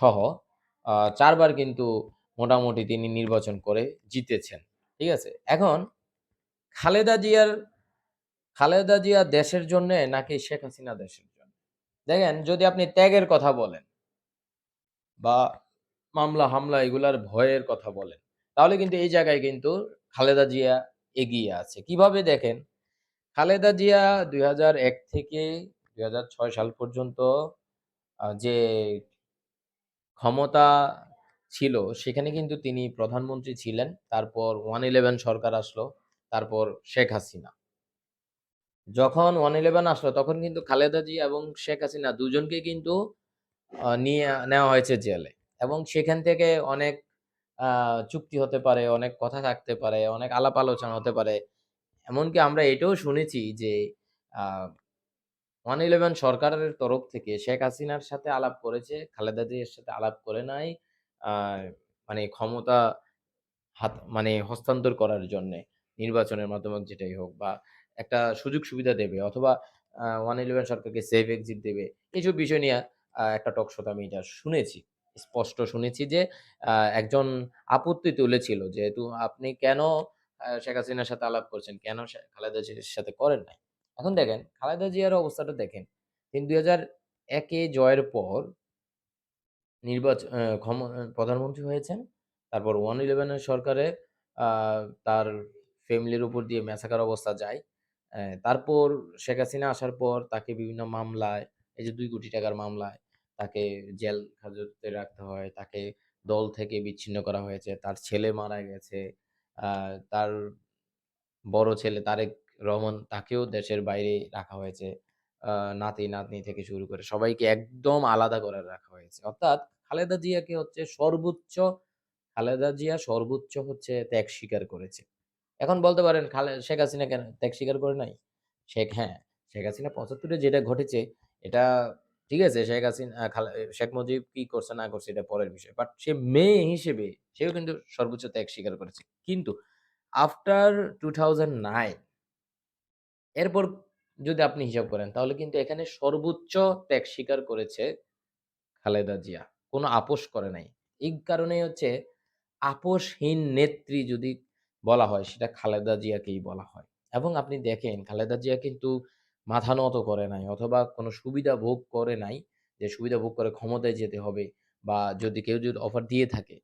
সহ চারবার কিন্তু মোটামুটি তিনি নির্বাচন করে জিতেছেন। ঠিক আছে? এখন খালেদা জিয়ার, খালেদা জিয়া দেশের জন্য নাকি শেখ হাসিনা দেশের জন্য? দেখেন, যদি আপনি ত্যাগের কথা বলেন বা মামলা, হামলা এগুলার ভয়ের কথা বলেন, তাহলে কিন্তু এই জায়গায় কিন্তু খালেদা জিয়া এগিয়ে আছে। কীভাবে দেখেন? খালেদা জিয়া দুই হাজার এক থেকে দুই হাজার ছয় সাল পর্যন্ত যে ক্ষমতা ছিল, সেখানে কিন্তু তিনি প্রধানমন্ত্রী ছিলেন। তারপর ওয়ান ইলেভেন সরকার আসলো, তারপর শেখ হাসিনা। যখন ওয়ান ইলেভেন আসলো, তখন কিন্তু খালেদা জি এবং শেখ হাসিনা দুজনকে কিন্তু নিয়ে, নেওয়া হয়েছে জেলে। এবং সেখান থেকে অনেক চুক্তি হতে পারে, অনেক কথা থাকতে পারে, অনেক আলাপ আলোচনা হতে পারে। এমনকি আমরা এটাও শুনেছি যে ওয়ান ইলেভেন সরকারের তরফ থেকে শেখ হাসিনার সাথে আলাপ করেছে, খালেদা জিয়ার সাথে আলাপ করে নাই মানে ক্ষমতা হাত মানে হস্তান্তর করার জন্য, নির্বাচনের মাধ্যমে যেটাই হোক বা একটা সুযোগ সুবিধা দেবে অথবা ওয়ান ইলেভেন সরকারকে সেফ এক্সিট দেবে এইসব বিষয় নিয়ে একটা টক শোতে আমি এটা শুনেছি। স্পষ্ট শুনেছি যে একজন আপত্তি তুলেছিল যেহেতু আপনি কেন শেখ হাসিনার সাথে আলাপ করছেন, কেন খালেদা জিয়ার সাথে করেন নাই? এখন দেখেন খালেদা জিয়ার অবস্থাটা দেখেন। তিনি দুই হাজার একে জয়ের পর নির্বাচন প্রধানমন্ত্রী হয়েছেন। তারপর ওয়ান ইলেভেনের সরকারে তার ফ্যামিলির উপর দিয়ে ম্যাসাকার অবস্থা যায়। তারপর শেখ হাসিনা আসার পর তাকে বিভিন্ন মামলায়, এই যে দুই কোটি টাকার মামলায় তাকে জেল হাজতে রাখতে হয়, তাকে দল থেকে বিচ্ছিন্ন করা হয়েছে, তার ছেলে মারা গেছে তার বড় ছেলে তারেক রহমান তাকেও দেশের বাইরে রাখা হয়েছে। নাতি, নাতনি থেকে শুরু করে সবাইকে একদম আলাদা করে রাখা হয়েছে। অর্থাৎ খালেদা জিয়াকে হচ্ছে সর্বোচ্চ, খালেদা জিয়া সর্বোচ্চ হচ্ছে ত্যাগ স্বীকার করেছে। এখন বলতে পারেন খালে, শেখ হাসিনা কেন ত্যাগ স্বীকার করে নাই? শেখ হ্যাঁ শেখ হাসিনা পঁচাত্তরে যেটা ঘটেছে, এটা ঠিক আছে, শেখ হাসিনা শেখ মুজিব কি করছে না করছে এটা পরের বিষয়। বাট সে মেয়ে হিসেবে সেও কিন্তু সর্বোচ্চ ত্যাগ স্বীকার করেছে। কিন্তু আফটার টু থাউজেন্ড নাইন এরপর যদি আপনি হিসাব করেন, তাহলে কিন্তু এখানে সর্বোচ্চ ত্যাগ স্বীকার করেছে খালেদা জিয়া। কোনো আপোষ করে নাই। এই কারণেই হচ্ছে আপোষহীন নেত্রী যদি বলা হয়, সেটা খালেদা জিয়াকেই বলা হয়। এবং আপনি দেখেন, খালেদা জিয়া কিন্তু মাথা নত করে নাই অথবা কোনো সুবিধা ভোগ করে নাই যে সুবিধা ভোগ করে ক্ষমতায় যেতে হবে বা যদি কেউ যদি অফার দিয়ে থাকে।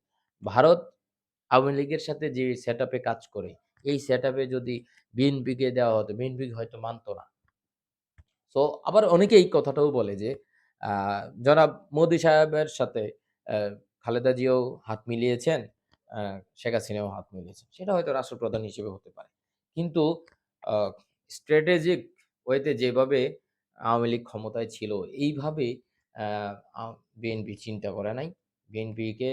ভারত আওয়ামী লীগের সাথে যে সেট কাজ করে এই সেট যদি বিএনপিকে দেওয়া হতো বিএনপি হয়তো মানতো না। তো আবার অনেকে এই কথাটাও বলে যে জনাব মোদি সাহেবের সাথে খালেদা জিয়াও হাত মিলিয়েছেন শেখ হাসিনাও হাত মিলিয়েছেন। সেটা হয়তো রাষ্ট্রপ্রধান হিসেবে হতে পারে। কিন্তু স্ট্র্যাটেজিক ওয়েতে যেভাবে আওয়ামী লীগ ক্ষমতায় ছিল, এইভাবে বিএনপি চিন্তা করে নাই। বিএনপিকে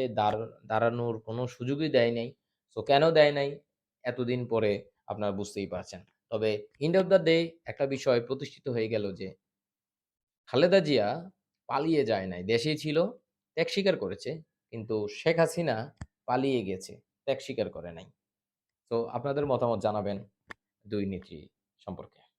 দাঁড়ানোর কোনো সুযোগই দেয় নাই। তো কেন দেয় নাই? এতদিন পরে আপনারা বুঝতেই পারছেন। তবে এন্ড অফ দ্য ডে একটা বিষয় প্রতিষ্ঠিত হয়ে গেল যে, খালেদা জিয়া পালিয়ে যায় নাই। দেশেই ছিল, ত্যাগ স্বীকার করেছে, কিন্তু শেখ হাসিনা পালিয়ে গেছে, ত্যাগ স্বীকার করে নাই। তো আপনাদের মতামত জানাবেন দুই নেত্রী সম্পর্কে।